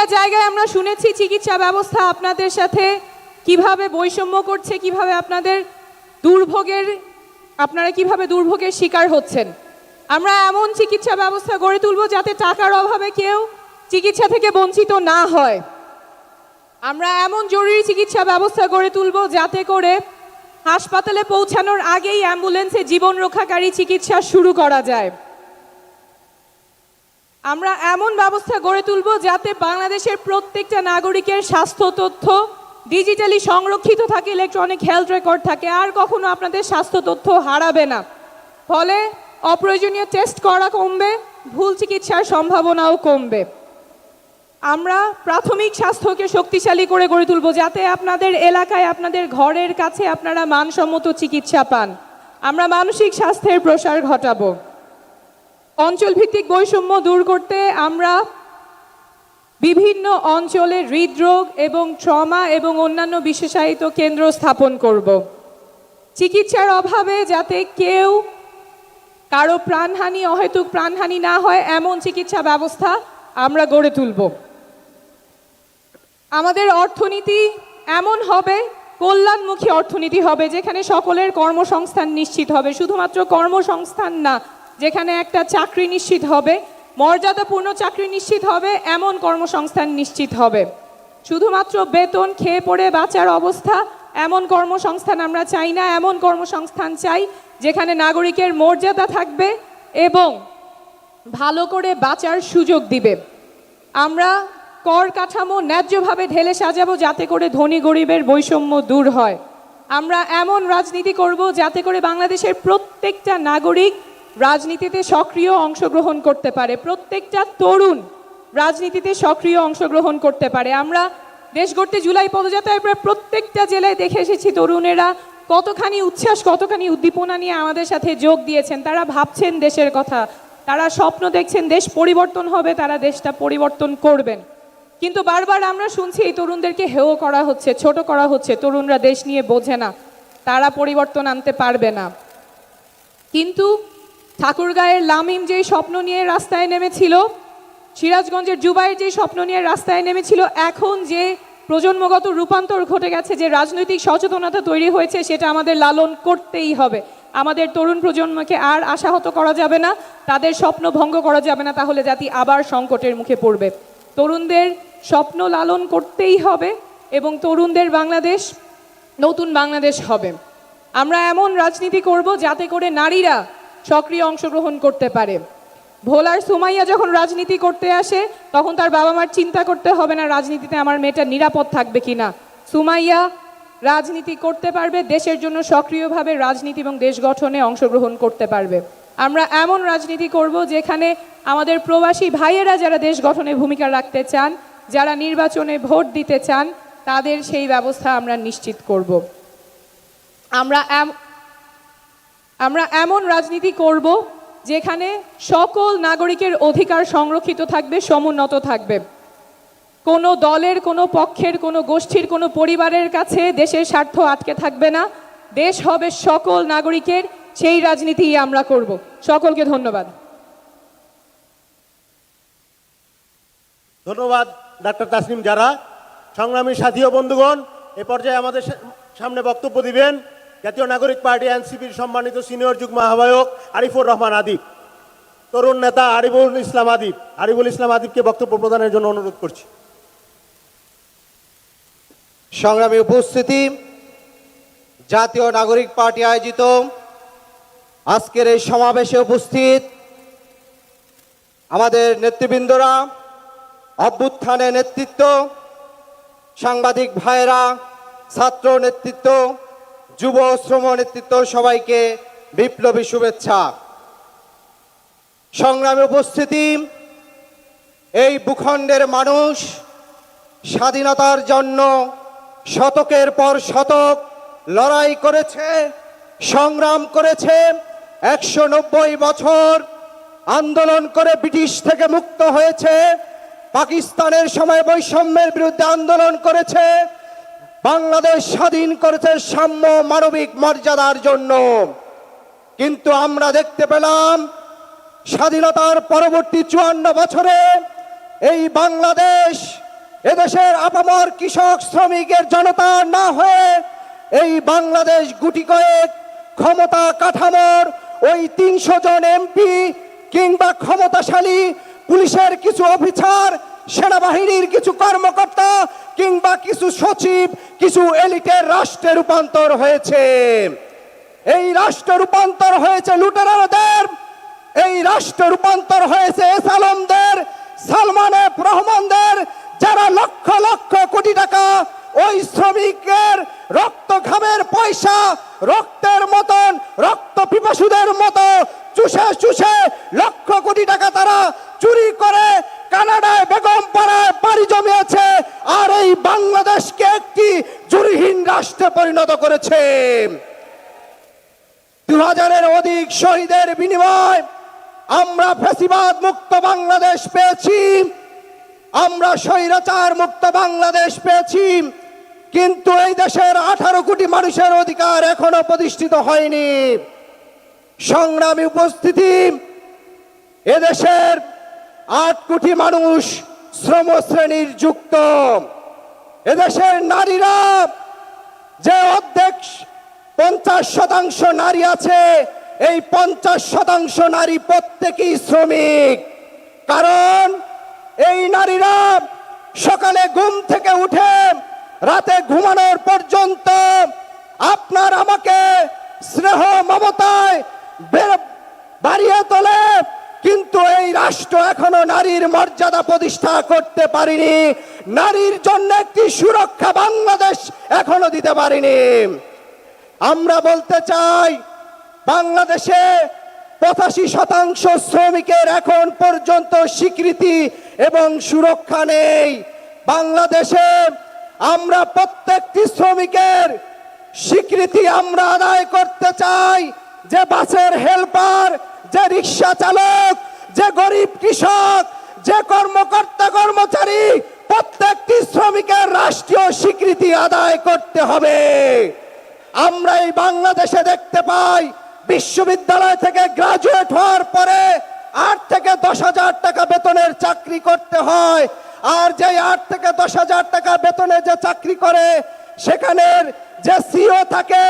প্রত্যেকটা জায়গায় আমরা শুনেছি চিকিৎসা ব্যবস্থা আপনাদের সাথে কীভাবে বৈষম্য করছে, কীভাবে আপনাদের দুর্ভোগের, আপনারা কীভাবে দুর্ভোগের শিকার হচ্ছেন। আমরা এমন চিকিৎসা ব্যবস্থা গড়ে তুলব যাতে টাকার অভাবে কেউ চিকিৎসা থেকে বঞ্চিত না হয়। আমরা এমন জরুরি চিকিৎসা ব্যবস্থা গড়ে তুলব যাতে করে হাসপাতালে পৌঁছানোর আগেই অ্যাম্বুলেন্সে জীবন রক্ষাকারী চিকিৎসা শুরু করা যায়। আমরা এমন ব্যবস্থা গড়ে তুলব যাতে বাংলাদেশের প্রত্যেকটা নাগরিকের স্বাস্থ্য তথ্য ডিজিটালি সংরক্ষিত থাকে ইলেকট্রনিক হেলথ রেকর্ড থাকে, আর কখনো আপনাদের স্বাস্থ্য তথ্য হারাবে না। ফলে অপ্রয়োজনীয় টেস্ট করা কমবে, ভুল চিকিৎসার সম্ভাবনাও কমবে। আমরা প্রাথমিক স্বাস্থ্যকে শক্তিশালী করে গড়ে তুলব যাতে আপনাদের এলাকায়, আপনাদের ঘরের কাছে আপনারা মানসম্মত চিকিৎসা পান। আমরা মানসিক স্বাস্থ্যের প্রসার ঘটাবো। অঞ্চল ভিত্তিক বৈষম্য দূর করতে আমরা বিভিন্ন অঞ্চলে হৃদরোগ এবং ট্রমা এবং অন্যান্য বিশেষায়িত কেন্দ্র স্থাপন করব। চিকিৎসার অভাবে যাতে কেউ কারও প্রাণহানি, অহেতুক প্রাণহানি না হয়, এমন চিকিৎসা ব্যবস্থা আমরা গড়ে তুলব। আমাদের অর্থনীতি এমন হবে, কল্যাণমুখী অর্থনীতি হবে, যেখানে সকলের কর্মসংস্থান নিশ্চিত হবে। শুধুমাত্র কর্মসংস্থান না যেখানে একটা চাকরি নিশ্চিত হবে, মর্যাদাপূর্ণ চাকরি নিশ্চিত হবে, এমন কর্মসংস্থান নিশ্চিত হবে। শুধুমাত্র বেতন খেয়ে পড়ে বাঁচার অবস্থা, এমন কর্মসংস্থান আমরা চাই না, এমন কর্মসংস্থান চাই যেখানে নাগরিকের মর্যাদা থাকবে এবং ভালো করে বাঁচার সুযোগ দিবে। আমরা কর কাঠামো ন্যায্যভাবে ঢেলে সাজাবো যাতে করে ধনী গরিবের বৈষম্য দূর হয়। আমরা এমন রাজনীতি করব যাতে করে বাংলাদেশের প্রত্যেকটা নাগরিক রাজনীতিতে সক্রিয় অংশগ্রহণ করতে পারে। প্রত্যেকটা তরুণ রাজনীতিতে সক্রিয় অংশগ্রহণ করতে পারে। আমরা দেশ গড়তে জুলাই পদযাত্রায় প্রায় প্রত্যেকটা জেলায় দেখে এসেছি তরুণেরা কতখানি উচ্ছ্বাস, কতখানি উদ্দীপনা নিয়ে আমাদের সাথে যোগ দিয়েছেন। তারা ভাবছেন দেশের কথা। তারা স্বপ্ন দেখছেন দেশ পরিবর্তন হবে, তারা দেশটা পরিবর্তন করবেন। কিন্তু বারবার আমরা শুনছি এই তরুণদেরকে হেয় করা হচ্ছে, ছোট করা হচ্ছে। তরুণরা দেশ নিয়ে বোঝে না। তারা পরিবর্তন আনতে পারবে না। কিন্তু ঠাকুরগাঁয়ের লামিম যেই স্বপ্ন নিয়ে রাস্তায় নেমেছিল, সিরাজগঞ্জের জুবাইয়ের যে স্বপ্ন নিয়ে রাস্তায় নেমেছিল, এখন যে প্রজন্মগত রূপান্তর ঘটে গেছে, যে রাজনৈতিক সচেতনতা তৈরি হয়েছে, সেটা আমাদের লালন করতেই হবে। আমাদের তরুণ প্রজন্মকে আর আশাহত করা যাবে না, তাদের স্বপ্ন ভঙ্গ করা যাবে না, তাহলে জাতি আবার সংকটের মুখে পড়বে। তরুণদের স্বপ্ন লালন করতেই হবে এবং তরুণদের বাংলাদেশ, নতুন বাংলাদেশ হবে। আমরা এমন রাজনীতি করব যাতে করে নারীরা সক্রিয় অংশগ্রহণ করতে পারে। ভোলার সুমাইয়া যখন রাজনীতি করতে আসে, তখন তার বাবা মার চিন্তা করতে হবে না, রাজনীতিতে আমার মেয়েটা নিরাপদ থাকবে কিনা। সুমাইয়া রাজনীতি করতে পারবে, দেশের জন্য সক্রিয়ভাবে রাজনীতি এবং দেশ গঠনে অংশগ্রহণ করতে পারবে। আমরা এমন রাজনীতি করব যেখানে আমাদের প্রবাসী ভাইয়েরা যারা দেশ গঠনে ভূমিকা রাখতে চান, যারা নির্বাচনে ভোট দিতে চান, তাদের সেই ব্যবস্থা আমরা নিশ্চিত করব। আমরা আমরা এমন রাজনীতি করব যেখানে সকল নাগরিকের অধিকার সংরক্ষিত থাকবে, সমুন্নত থাকবে। কোনো দলের, কোনো পক্ষের, কোনো গোষ্ঠীর, কোনো পরিবারের কাছে দেশের স্বার্থ আটকে থাকবে না। দেশ হবে সকল নাগরিকের, সেই রাজনীতিই আমরা করব। সকলকে ধন্যবাদ। ধন্যবাদ, ডাক্তার তাসনিম যারা। সংগ্রামী সাথী ও বন্ধুগণ, এ পর্যায়ে আমাদের সামনে বক্তব্য দিবেন জাতীয় নাগরিক পার্টি এনসিপির সম্মানিত সিনিয়র যুগ্ম আহ্বায়ক আরিফুর রহমান আদিব, তরুণ নেতা আরিফুল ইসলাম আদিব। আরিফুল ইসলাম আদিবকে বক্তব্য প্রদানের জন্য অনুরোধ করছি। সংগ্রামী উপস্থিতি, জাতীয় নাগরিক পার্টি আয়োজিত আজকের এই সমাবেশে উপস্থিত আমাদের নেতৃবৃন্দরা অভ্যুত্থানে নেতৃত্ব, সাংবাদিক ভাইয়েরা, ছাত্র নেতৃত্ব যুব শ্রম নেতৃত্ব সবাইকে বিপ্লবী শুভেচ্ছা। সংগ্রামে উপস্থিতি, এই ভূখণ্ডের মানুষ স্বাধীনতার জন্য শতকের পর শতক লড়াই করেছে, সংগ্রাম করেছে, একশো নব্বই বছর আন্দোলন করে ব্রিটিশ থেকে মুক্ত হয়েছে, পাকিস্তানের সময় বৈষম্যের বিরুদ্ধে আন্দোলন করেছে বাংলাদেশ স্বাধীন করেছে সাম্য মানবিক মর্যাদার জন্য। কিন্তু আমরা দেখতে পেলাম স্বাধীনতার পরবর্তী চুয়ান্ন বছরে এই বাংলাদেশ এদেশের আপামর কৃষক শ্রমিকের জনতা না হয়ে এই বাংলাদেশ গুটি কয়েক ক্ষমতা কাঠামোর ওই তিনশো জন এমপি কিংবা ক্ষমতাশালী পুলিশের কিছু অফিসার সেনাবাহিনীর কিছু কর্মকর্তা কিংবা কিছু সচিব, কিছু এলিটের রাষ্ট্রে রূপান্তর হয়েছে। এই রাষ্ট্র রূপান্তর হয়েছে লুটেরাদের, এই রাষ্ট্র রূপান্তর হয়েছে এস আলমদের সালমান রহমানদের, যারা লক্ষ লক্ষ কোটি টাকা ওই শ্রমিকের রক্ত ঘামের পয়সা, রক্তের মতন, রক্ত পিপাসুদের মতো চুষে চুষে লক্ষ কোটি টাকা তারা চুরি করে কানাডায় বেগম পাড়ায় বাড়ি জমিয়েছে, আর এই বাংলাদেশকে একটি জুরিহীন রাষ্ট্রে পরিণত করেছে। দু হাজারের অধিক শহীদের বিনিময় আমরা ফেসিবাদ মুক্ত বাংলাদেশ পেয়েছি, আমরা স্বৈরাচার মুক্ত বাংলাদেশ পেয়েছি, কিন্তু এই দেশের আঠারো কোটি মানুষের অধিকার এখনও প্রতিষ্ঠিত হয়নি। সংগ্রামী উপস্থিতি, এদেশের আট কোটি মানুষ শ্রম শ্রেণির যুক্ত। এদেশের নারীরা যে অর্ধেক পঞ্চাশ শতাংশ নারী আছে, এই পঞ্চাশ শতাংশ নারী প্রত্যেকেই শ্রমিক। কারণ এই নারীরা সকালে ঘুম থেকে উঠে রাতে ঘুমানোর পর্যন্ত আপনার আমাকে স্নেহ মমতায় বাড়িয়ে তোলে কিন্তু এই রাষ্ট্র এখনও নারীর মর্যাদা প্রতিষ্ঠা করতে পারিনি। নারীর জন্য একটি সুরক্ষা বাংলাদেশ এখনও দিতে পারিনি। আমরা বলতে চাই, বাংলাদেশে পঁচাশি শতাংশ শ্রমিকের এখন পর্যন্ত স্বীকৃতি এবং সুরক্ষা নেই। বাংলাদেশে আমরা প্রত্যেকটি শ্রমিকের স্বীকৃতি আমরা আদায় করতে চাই যে বাসের হেল্পার যে রিক্সা চালক, যে গরিব কৃষক, যে কর্মকর্তা কর্মচারী, প্রত্যেকটি শ্রমিকের রাষ্ট্রীয় স্বীকৃতি আদায় করতে হবে। আমরা এই বাংলাদেশে দেখতে পাই, বিশ্ববিদ্যালয় থেকে গ্রাজুয়েট হওয়ার পরে আট থেকে দশ হাজার টাকা বেতনের চাকরি করতে হয়। আর যে আট থেকে দশ হাজার টাকা বেতনে যে চাকরি করে, সেখানের যে সিও থাকে,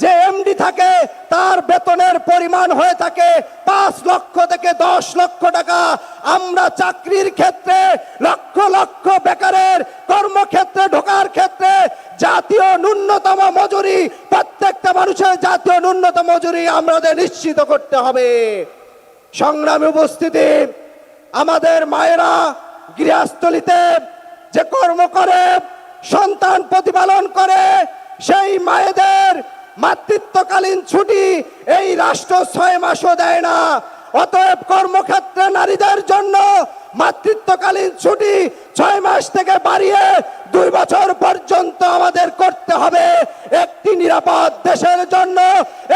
যে এমডি থাকে, তার বেতনের পরিমাণ হয়ে থাকে পাঁচ লক্ষ থেকে দশ লক্ষ টাকা। আমরা চাকরির ক্ষেত্রে লক্ষ লক্ষ বেকারের কর্মক্ষেত্রে, ঢোকার ক্ষেত্রে জাতীয় ন্যূনতম মজুরি, প্রত্যেকটা মানুষের জাতীয় ন্যূনতম মজুরি আমাদের নিশ্চিত করতে হবে। সংগ্রামী উপস্থিতি, আমাদের মায়েরা গৃহস্থলিতে যে কর্ম করে, সন্তান প্রতিপালন করে সেই মায়েদের মাতৃত্বকালীন ছুটি এই রাষ্ট্র ছয় মাসও দেয় না। অতএব কর্মক্ষেত্রে নারীদের জন্য মাতৃত্বকালীন ছুটি ছয় মাস থেকে বাড়িয়ে দুই বছর পর্যন্ত আমাদের করতে হবে। একটি নিরাপদ দেশের জন্য,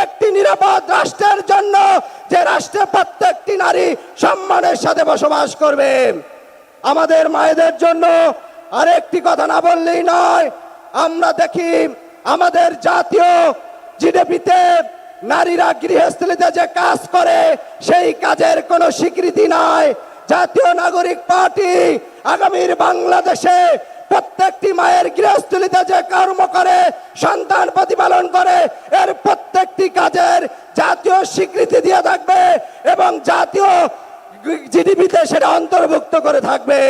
একটি নিরাপদ রাষ্ট্রের জন্য যে রাষ্ট্রে প্রত্যেকটি নারী সম্মানের সাথে বসবাস করবে। আমাদের মায়েদের জন্য আরেকটি কথা না বললেই নয়, আমরা দেখি আমাদের জাতীয় জিডিপিতে নারীরা গৃহস্থলীতে যে কাজ করে, সেই কাজের কোনো স্বীকৃতি নাই। জাতীয় নাগরিক পার্টি আগামীর বাংলাদেশে প্রত্যেকটি মায়ের গৃহস্থলীতে যে কর্ম করে, সন্তান প্রতিপালন করে, এর প্রত্যেকটি কাজের জাতীয় স্বীকৃতি দিয়ে থাকবে এবং জাতীয় জিডিপিতে সেটা অন্তর্ভুক্ত করে থাকবে।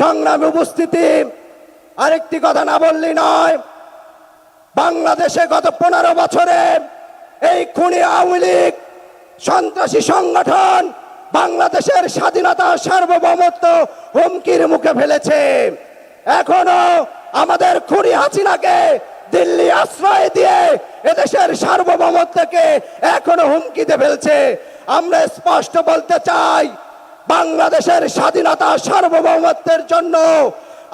সংগ্রামে উপস্থিতি, আরেকটি কথা না বললেই নয় বাংলাদেশে গত পনেরো বছরে এই খুনি আওয়ামী লীগ সন্ত্রাসী সংগঠন বাংলাদেশের স্বাধীনতা সার্বভৌমত্ব হুমকির মুখে ফেলেছে। এখনও আমাদের খুনি হাসিনাকে দিল্লি আশ্রয় দিয়ে এদেশের সার্বভৌমত্বকে এখনও হুমকিতে ফেলছে। আমরা স্পষ্ট বলতে চাই, বাংলাদেশের স্বাধীনতা সার্বভৌমত্বের জন্য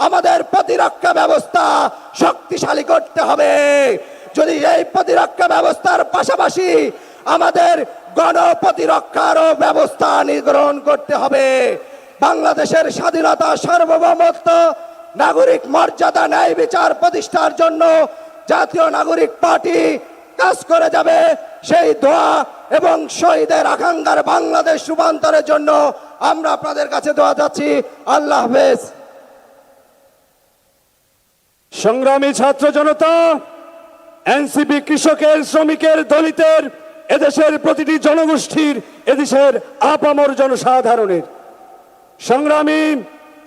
আমাদের প্রতিরক্ষা ব্যবস্থা শক্তিশালী করতে হবে। যদি এই প্রতিরক্ষা ব্যবস্থার পাশাপাশি আমাদের গণ গণপ্রতিরক্ষারও ব্যবস্থা গ্রহণ করতে হবে, বাংলাদেশের স্বাধীনতা সার্বভৌমত্ব, নাগরিক মর্যাদা ন্যায় বিচার প্রতিষ্ঠার জন্য জাতীয় নাগরিক পার্টি কাজ করে যাবে, সেই দোয়া এবং শহীদের আকাঙ্ক্ষার বাংলাদেশ রূপান্তরের জন্য আমরা আপনাদের কাছে দোয়া যাচ্ছি আল্লাহ হাফেজ। সংগ্রামী ছাত্র জনতা, এনসিপি কৃষকের, শ্রমিকের, দলিতের, এদেশের প্রতিটি জনগোষ্ঠীর, এদেশের আপামর জনসাধারণের। সংগ্রামী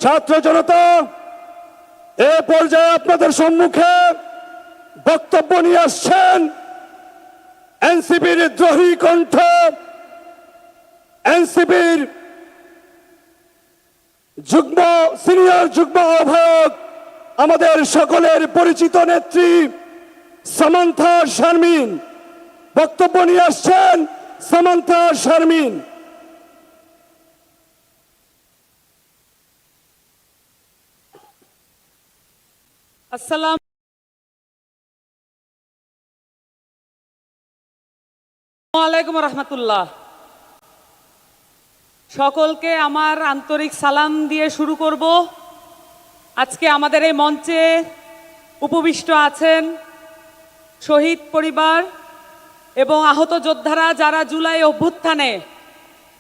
ছাত্র জনতা, এ পর্যায়ে আপনাদের সম্মুখে বক্তব্য নিয়ে আসছেন এনসিপির দ্রোহী কণ্ঠ, এনসিপির যুগ্ম, সিনিয়র যুগ্ম আহ্বায়ক আমাদের সকলের পরিচিত নেত্রী সামান্থা শারমিন। বক্তব্য নিয়ে আসছেন সামান্থা শারমিন। আসসালাম। আলাইকুম রহমতুল্লাহ। সকলকে আমার আন্তরিক সালাম দিয়ে শুরু করব। আজকে আমাদের এই মঞ্চে উপবিষ্ট আছেন শহীদ পরিবার এবং আহত যোদ্ধারা যারা জুলাই অভ্যুত্থানে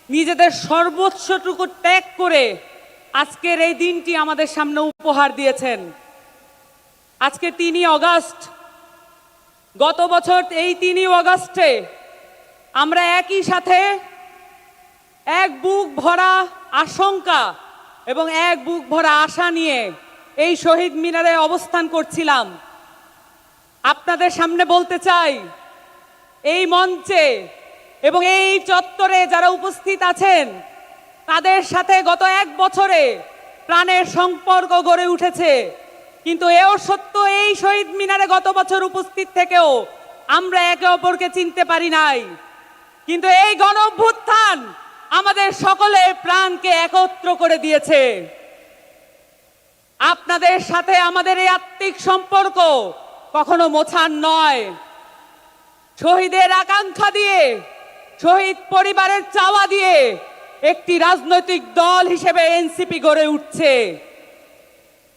নিজেদের সর্বোচ্চটুকু ত্যাগ করে আজকের এই দিনটি আমাদের সামনে উপহার দিয়েছেন। আজকে তিনই অগাস্ট। গত বছর এই তিনই অগাস্টে আমরা একই সাথে এক বুক ভরা আশঙ্কা এবং এক বুক ভরা আশা নিয়ে এই শহীদ মিনারে অবস্থান করছিলাম। আপনাদের সামনে বলতে চাই, এই মঞ্চে এবং এই চত্বরে যারা উপস্থিত আছেন, তাদের সাথে গত এক বছরে প্রাণের সম্পর্ক গড়ে উঠেছে। কিন্তু এও সত্য, এই শহীদ মিনারে গত বছর উপস্থিত থেকেও আমরা একে অপরকে চিনতে পারি নাই। কিন্তু এই গণ আমাদের সকলের প্রাণকে একত্র করে দিয়েছে। আপনাদের সাথে আমাদের এই আত্মিক সম্পর্ক কখনো মোছার নয়। শহীদের আকাঙ্ক্ষা দিয়ে, শহীদ পরিবারের চাওয়া দিয়ে একটি রাজনৈতিক দল হিসেবে এনসিপি গড়ে উঠছে।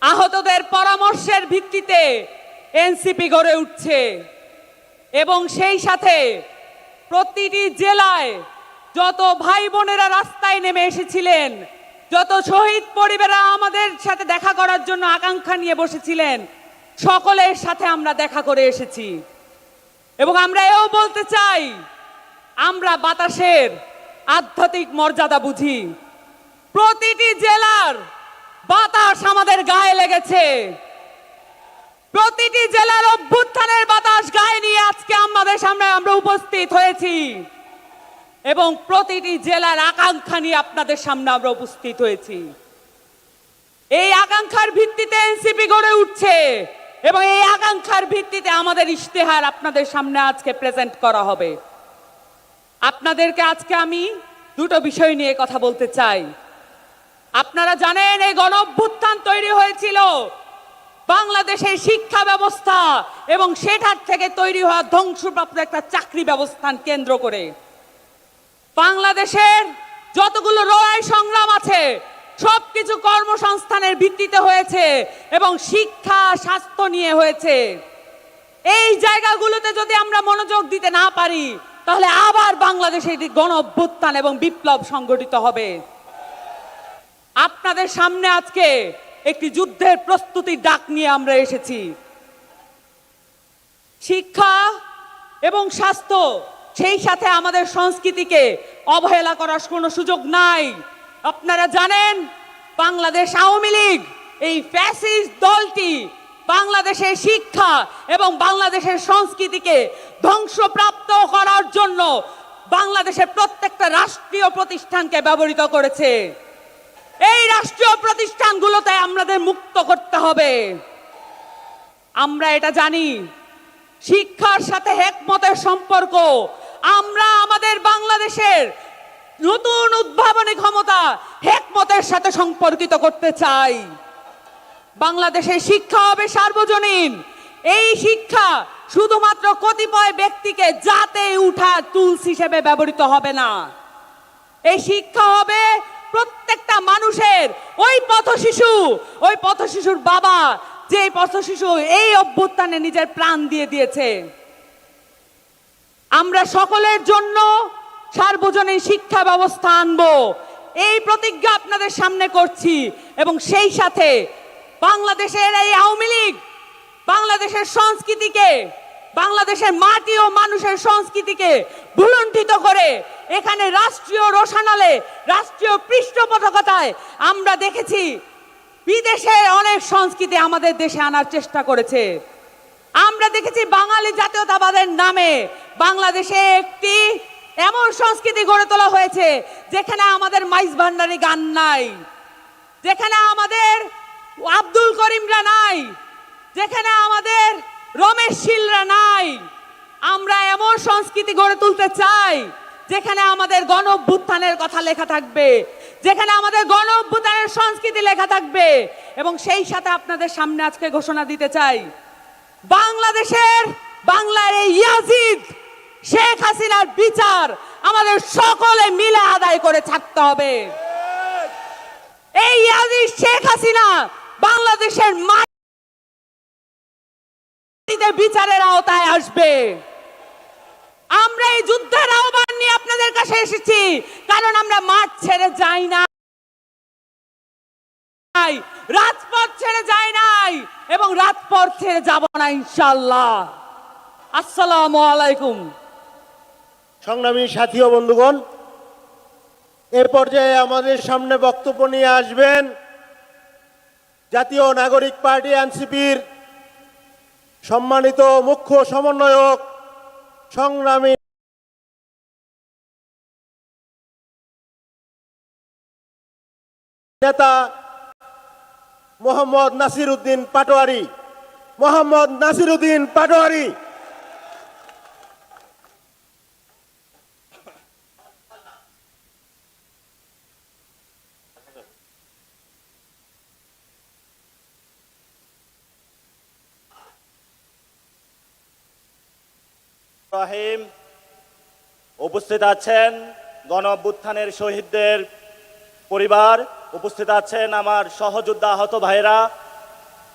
আহতদের পরামর্শের ভিত্তিতে এনসিপি গড়ে উঠছে। এবং সেই সাথে প্রতিটি জেলায় যত ভাই বোনেরা রাস্তায় নেমে এসেছিলেন, যত শহীদ পরিবারা আমাদের সাথে দেখা করার জন্য আকাঙ্ক্ষা নিয়ে বসেছিলেন, সকলের সাথে আমরা দেখা করে এসেছি। এবং আমরা এও বলতে চাই, আমরা বাতাসের আধ্যাত্মিক মর্যাদা বুঝি। প্রতিটি জেলার বাতাস আমাদের গায়ে লেগেছে। প্রতিটি জেলার অভ্যুত্থানের বাতাস গায়ে নিয়ে আজকে আমাদের সামনে আমরা উপস্থিত হয়েছি। এবং প্রতিটি জেলার আকাঙ্ক্ষা নিয়ে আপনাদের সামনে আমরা উপস্থিত হয়েছি। এই আকাঙ্ক্ষার ভিত্তিতে এনসিপি গড়ে উঠছে এবং এই আকাঙ্ক্ষার ভিত্তিতে আমাদের ইশতেহার আপনাদের সামনে আজকে প্রেজেন্ট করা হবে। আপনাদেরকে আজকে আমি দুটো বিষয় নিয়ে কথা বলতে চাই। আপনারা জানেন, এই গণ তৈরি হয়েছিল। বাংলাদেশের শিক্ষা ব্যবস্থা এবং সেটার থেকে তৈরি হওয়া ধ্বংসপ্রাপ্ত একটা চাকরি ব্যবস্থান কেন্দ্র করে। বাংলাদেশের যতগুলো লড়াই সংগ্রাম আছে, সবকিছু কর্মসংস্থানের ভিত্তিতে হয়েছে এবং শিক্ষা, স্বাস্থ্য নিয়ে হয়েছে। এই জায়গাগুলোতে যদি আমরা মনোযোগ দিতে না পারি, তাহলে আবার বাংলাদেশে গণ অভ্যুত্থান এবং বিপ্লব সংগঠিত হবে। আপনাদের সামনে আজকে একটি যুদ্ধের প্রস্তুতির ডাক নিয়ে আমরা এসেছি। শিক্ষা এবং স্বাস্থ্য সেই সাথে আমাদের সংস্কৃতিকে অবহেলা করার কোনো সুযোগ নাই। আপনারা জানেন, বাংলাদেশ আওয়ামী লীগ, এই ফ্যাসিস্ট দলটি বাংলাদেশের শিক্ষা এবং বাংলাদেশের সংস্কৃতিকে ধ্বংসপ্রাপ্ত করার জন্য বাংলাদেশের প্রত্যেকটা রাষ্ট্রীয় প্রতিষ্ঠানকে ব্যবহৃত করেছে। এই রাষ্ট্রীয় প্রতিষ্ঠানগুলোতে আমাদের মুক্ত করতে হবে। আমরা এটা জানি। শিক্ষার সাথে হেকমতের সম্পর্ক আমরা আমাদের বাংলাদেশের নতুন উদ্ভাবনী ক্ষমতা হেকমতের সাথে সম্পর্কিত করতে চাই। বাংলাদেশের শিক্ষা হবে সার্বজনীন। এই শিক্ষা শুধুমাত্র কতিপয় ব্যক্তিকে যাতে উঠা টুলস হিসেবে ব্যবহৃত হবে না। এই শিক্ষা হবে প্রত্যেকটা মানুষের ওই পথ শিশু ওই পথ শিশুর বাবা যে পথ শিশু এই অভ্যুত্থানে নিজের প্রাণ দিয়ে দিয়েছে। আমরা সকলের জন্য সার্বজনীন শিক্ষা ব্যবস্থা আনব। এই প্রতিজ্ঞা আপনাদের সামনে করছি এবং সেই সাথে বাংলাদেশের এই আওয়ামী লীগ, বাংলাদেশের সংস্কৃতিকে, বাংলাদেশের মাটি ও মানুষের সংস্কৃতিকে ভুলুণ্ঠিত করে এখানে রাষ্ট্রীয় রোশানালে, রাষ্ট্রীয় পৃষ্ঠপোষকতায় আমরা দেখেছি বিদেশের অনেক সংস্কৃতি আমাদের দেশে আনার চেষ্টা করেছে। আমরা দেখেছি বাঙালি জাতীয়তাবাদের নামে বাংলাদেশে একটি এমন সংস্কৃতি গড়ে তোলা হয়েছে, যেখানে আমাদের মাইজ ভান্ডারি গান নাই, যেখানে আমাদের আব্দুল করিমরা নাই, যেখানে আমাদের রমেশ শীলরা নাই। আমরা এমন সংস্কৃতি গড়ে তুলতে চাই, যেখানে আমাদের গণ কথা লেখা থাকবে, যেখানে আমাদের গণ সংস্কৃতি লেখা থাকবে। এবং সেই সাথে আপনাদের সামনে আজকে ঘোষণা দিতে চাই বাংলাদেশের, বাংলার এই ইয়াজিদ, শেখ হাসিনার বিচার আমাদের সকলে মিলে আদায় করে ছাড়তে হবে। এই ইয়াজিদ, শেখ হাসিনা বাংলাদেশের মাটিতে বিচারের আওতায় আসবে। আমরা এই যুদ্ধের আহ্বান নিয়ে আপনাদের কাছে এসেছি, কারণ আমরা মাঠ ছেড়ে যাই না রাজপথ ছেড়ে যায় নাই এবং রাজপথ ছেড়ে যাব না ইনশাল্লাহ আসসালামু আলাইকুম। সংগ্রামী সাথী ও বন্ধুগণ, এ পর্যায়ে আমাদের সামনে বক্তব্য নিয়ে আসবেন জাতীয় নাগরিক পার্টি এনসিপির সম্মানিত মুখ্য সমন্বয়ক, সংগ্রামী নেতা মোহাম্মদ নাসির উদ্দিন পাটোয়ারি। মোহাম্মদ নাসির উদ্দিন পাটোয়ারি। রহিম উপস্থিত আছেন গণ শহীদদের পরিবার উপস্থিত আছেন আমার সহযোদ্ধা আহত ভাইরা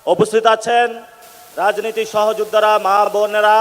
উপস্থিত আছেন রাজনীতি সহযোদ্ধারা মা বোনেরা